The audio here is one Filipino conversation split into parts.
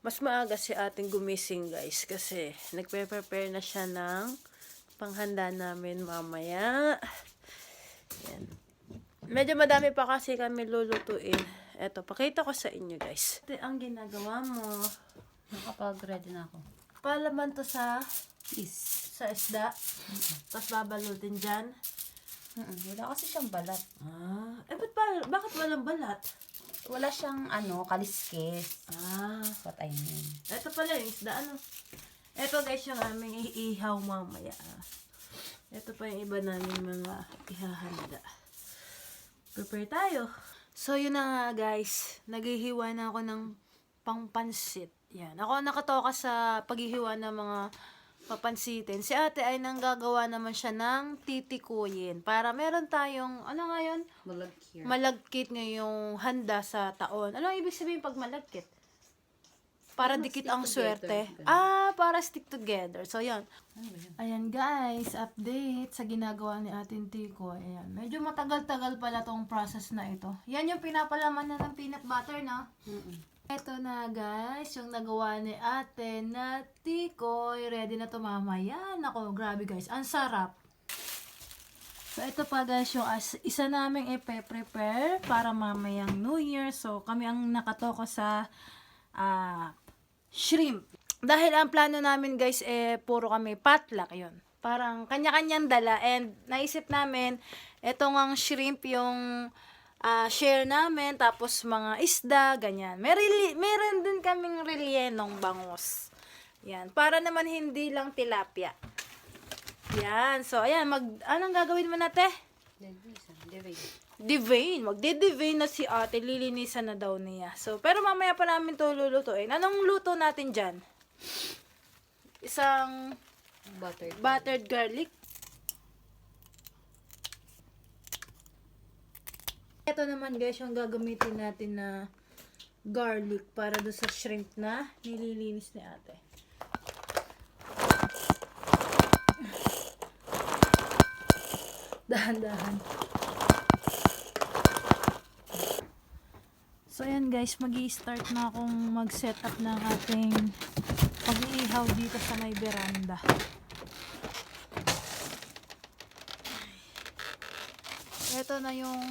Mas maaga si ating gumising guys kasi nagpe-prepare na siya ng panghanda namin mamaya. Yan. Medyo madami pa kasi kami lulutuin. Eto, pakita ko sa inyo guys. Ito ang ginagawa mo. Nakapag-ready na ako. Palaman to sa Is. sa isda. Tapos babalutin dyan. Mm Wala kasi siyang balat. Ah, eh ba't ba, bakit walang balat? Wala siyang ano, kaliskis. Ah, What I mean. Ito pala yung isda, ano? Ito guys yung aming iihaw mamaya. ah. Ito pa yung iba namin mga ihahanda. Prepare tayo. So yun na nga guys, naghihiwa na ako ng pangpansit. Yan. Ako nakatoka sa paghihiwa ng mga papansitin. Si ate ay nanggagawa naman siya ng titikuyin. Para meron tayong, ano nga yun? Malagkir. malagkit ngayong handa sa taon. Ano ibig sabihin pag malagkit? Para dikit ang swerte. Ah, para stick together. So, yan. Ayan guys, update sa ginagawa ni ating Tiko. Ayan. Medyo matagal-tagal pala tong process na ito. Yan yung pinapalaman na ng peanut butter, no? Ito na guys, yung nagawa ni ate na Tikoy. Ready na to mamaya. Nako, grabe guys. Ang sarap. So, ito pa guys yung isa naming ipe-prepare para mamayang New Year. So, kami ang nakatoko sa ah, shrimp. Dahil ang plano namin guys, eh, puro kami potluck yon Parang kanya-kanyang dala. And naisip namin, etong ang shrimp yung ah, share namin. Tapos mga isda, ganyan. May reli- meron din kaming relyenong bangus. Yan. Para naman hindi lang tilapia. Yan. So, ayan. Mag, anong gagawin mo nate? Divine. Magde-divine na si ate. Lilinisan na daw niya. So, pero mamaya pa namin to lulutuin. Anong luto natin dyan? Isang Butter. buttered garlic. Ito naman guys, yung gagamitin natin na garlic para do sa shrimp na nililinis ni ate. Dahan-dahan. So ayan guys, mag start na akong mag-set up ng ating pag-iihaw dito sa may veranda. Ito na yung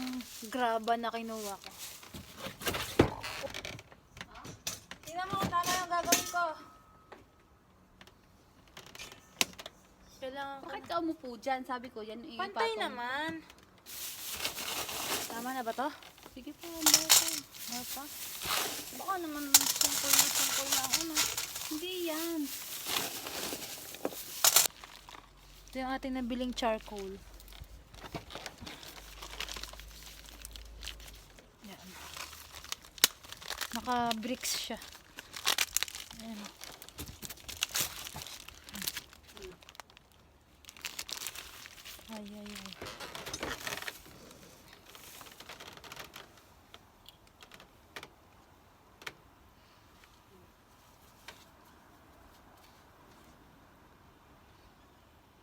graba na kinuha ko. Tingnan mo kung tama yung gagawin ko. Kailangan ko Bakit ka umupo dyan? Sabi ko, yan yung Pantay ipatong- naman. Tama na ba to? Sige po, bata. Ano pa? Baka naman sungkol na sungkol na ako na. Hindi yan. Ito yung ating nabiling charcoal. Naka-bricks siya. Ayan. Ay, ay, ay.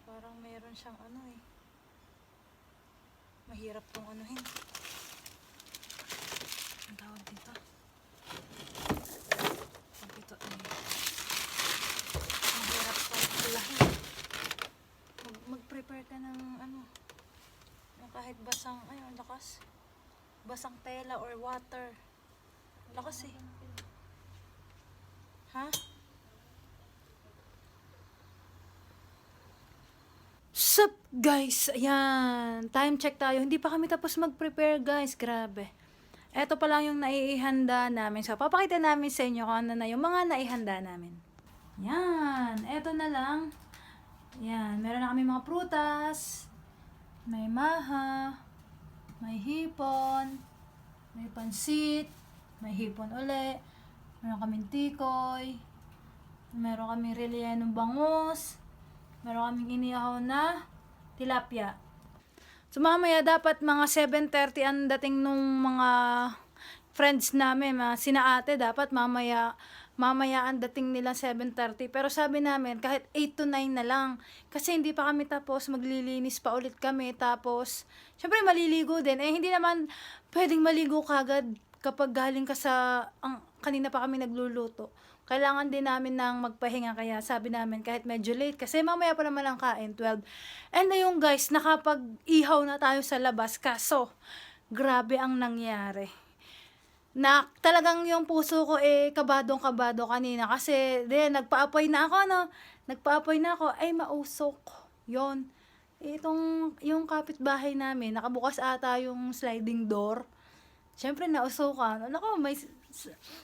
Parang meron siyang ano eh. Mahirap tong anuhin. Ang tawag dito. Pag ito ay mahirap pang kulahin. Mag mag-prepare ka ng ano, ng kahit basang, ay ang lakas. Basang tela or water. Ang lakas eh. Ha? Sup, guys? Ayan. Time check tayo. Hindi pa kami tapos mag-prepare, guys. Grabe. Ito pa lang yung naihanda namin. So, papakita namin sa inyo kung ano na yung mga naihanda namin. Yan. Ito na lang. Yan. Meron na kami mga prutas. May maha. May hipon. May pansit. May hipon uli. Meron kaming tikoy. Meron kaming rellenong bangus. Meron kaming inihaw na tilapia. So mamaya dapat mga 7.30 ang dating nung mga friends namin, mga sina ate, dapat mamaya mamaya ang dating nila 7.30. Pero sabi namin, kahit 8 to 9 na lang. Kasi hindi pa kami tapos, maglilinis pa ulit kami. Tapos, syempre maliligo din. Eh, hindi naman pwedeng maligo kagad kapag galing ka sa, ang, kanina pa kami nagluluto. kailangan din namin ng magpahinga kaya sabi namin kahit medyo late kasi mamaya pa naman ang kain 12 and ayun guys nakapag-ihaw na tayo sa labas kaso grabe ang nangyari na talagang yung puso ko eh kabadong kabado kanina kasi din nagpa-apoy na ako no nagpa-apoy na ako ay mausok yon itong yung kapitbahay namin nakabukas ata yung sliding door Siyempre, nausukan. Nako, may...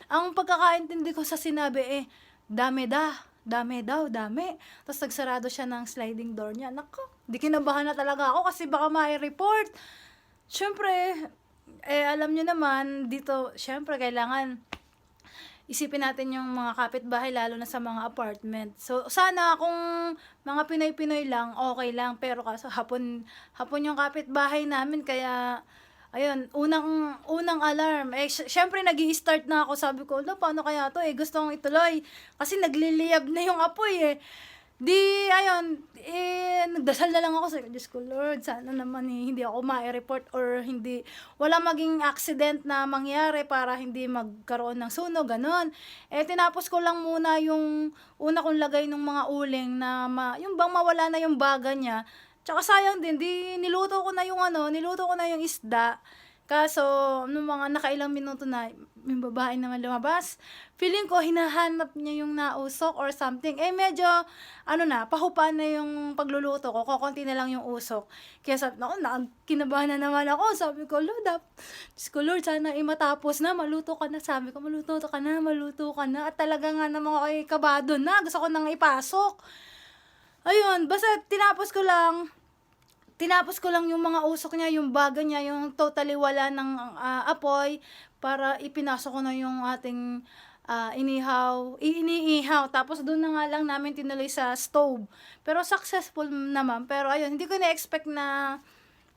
Ang pagkakaintindi ko sa sinabi eh, dami da, dami daw, dami. Tapos nagsarado siya ng sliding door niya. Nako, di kinabahan na talaga ako kasi baka may report. Eh, alam nyo naman, dito, siyempre, kailangan isipin natin yung mga kapitbahay lalo na sa mga apartment. So sana kung mga Pinoy-Pinoy lang, okay lang pero kaso hapon hapon yung kapitbahay namin kaya ayun, unang unang alarm. Eh sy- syempre nag-i-start na ako, sabi ko, "Lo, paano kaya 'to? Eh gusto kong ituloy kasi nagliliyab na yung apoy eh." Di, ayun, eh, nagdasal na lang ako sa Diyos ko, Lord, sana naman eh, hindi ako ma-report or hindi, wala maging accident na mangyari para hindi magkaroon ng sunog, ganun. Eh, tinapos ko lang muna yung una kong lagay ng mga uling na, ma, yung bang mawala na yung baga niya. Tsaka sayang din, di, niluto ko na yung ano, niluto ko na yung isda. Kaso, nung mga nakailang minuto na, yung babae naman lumabas, feeling ko hinahanap niya yung nausok or something. Eh, medyo, ano na, pahupa na yung pagluluto ko, kukunti na lang yung usok. Kaya sabi, naku, na, kinabahan na naman ako. Sabi ko, Lord, ah, Diyos ko, Lord, sana eh, matapos na, maluto ka na. Sabi ko, maluto ka na, maluto ka na. At talaga nga naman ako ay kabado na, gusto ko nang ipasok. Ayun, basta tinapos ko lang, tinapos ko lang yung mga usok niya, yung baga niya, yung totally wala ng ah, apoy para ipinasok ko na yung ating ah, inihaw, iniihaw. Tapos doon na nga lang namin tinuloy sa stove. Pero successful naman. Pero ayun, hindi ko na-expect na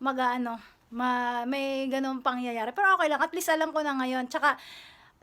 mag ano, ma, may ganun pangyayari. Pero okay lang, at least alam ko na ngayon. Tsaka,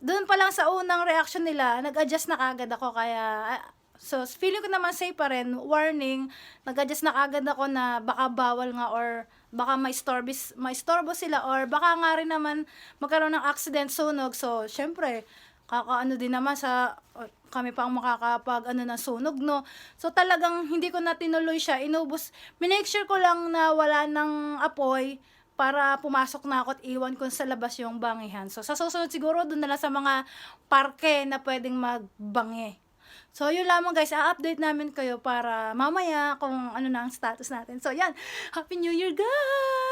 doon pa lang sa unang reaction nila, nag-adjust na kagad ako. Kaya, ah, so, feeling ko naman safe pa rin. Warning, nag-adjust na kagad ako na baka bawal nga or baka may storbis, may storbo sila or baka nga rin naman magkaroon ng accident sunog. So, syempre, kakaano din naman sa uh, kami pa ang makakapag ano ng sunog no so talagang hindi ko na tinuloy siya inubos minake sure ko lang na wala ng apoy para pumasok na ako at iwan ko sa labas yung bangihan. So, sa susunod siguro, doon na lang sa mga parke na pwedeng magbangi. So, yun lamang guys, a-update namin kayo para mamaya kung ano na ang status natin. So, yan. Happy New Year, guys!